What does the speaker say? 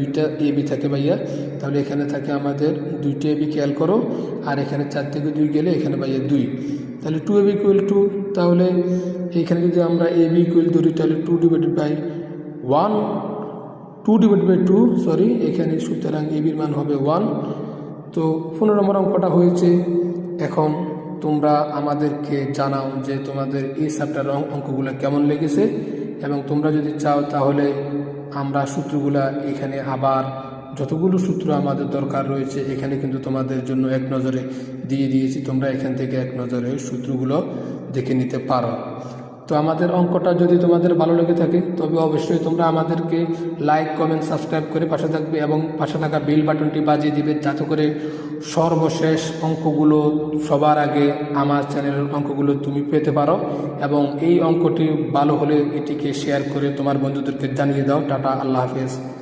দুইটা A B থাকে ভাইয়া। তাহলে এখানে থাকে আমাদের দুইটা এ বি খেয়াল করো। আর এখানে চার থেকে দুই গেলে এখানে ভাইয়া দুই। তাহলে two A B equal to তাহলে এখানে যদি আমরা এ বি ইকুয়াল ধরি, তাহলে two divided by one two divide by two sorry এখানে সুতরাং এ বির মান হবে ওয়ান তো পনেরো নম্বর অঙ্কটা হয়েছে, এখন তোমরা আমাদেরকে জানাও যে তোমাদের এই চ্যাপ্টার অঙ্কগুলো কেমন লেগেছে। এবং তোমরা যদি চাও তাহলে আমরা সূত্রগুলা এখানে আবার যতগুলো সূত্র আমাদের দরকার রয়েছে, এখানে কিন্তু তোমাদের জন্য এক নজরে দিয়ে দিয়েছি। তোমরা এখান থেকে এক নজরে সূত্রগুলো দেখে নিতে পারো। তো আমাদের অঙ্কটা যদি তোমাদের ভালো লেগে থাকে, তবে অবশ্যই তোমরা আমাদেরকে লাইক কমেন্ট সাবস্ক্রাইব করে পাশে থাকবে এবং পাশে থাকা বেল বাটনটি বাজিয়ে দিবে, যাতে করে সর্বশেষ অঙ্কগুলো সবার আগে আমার চ্যানেলের অঙ্কগুলো তুমি পেতে পারো এবং এই অঙ্কটি ভালো হলে এটিকে শেয়ার করে তোমার বন্ধুদেরকে জানিয়ে দাও। টাটা, আল্লাহ হাফেজ।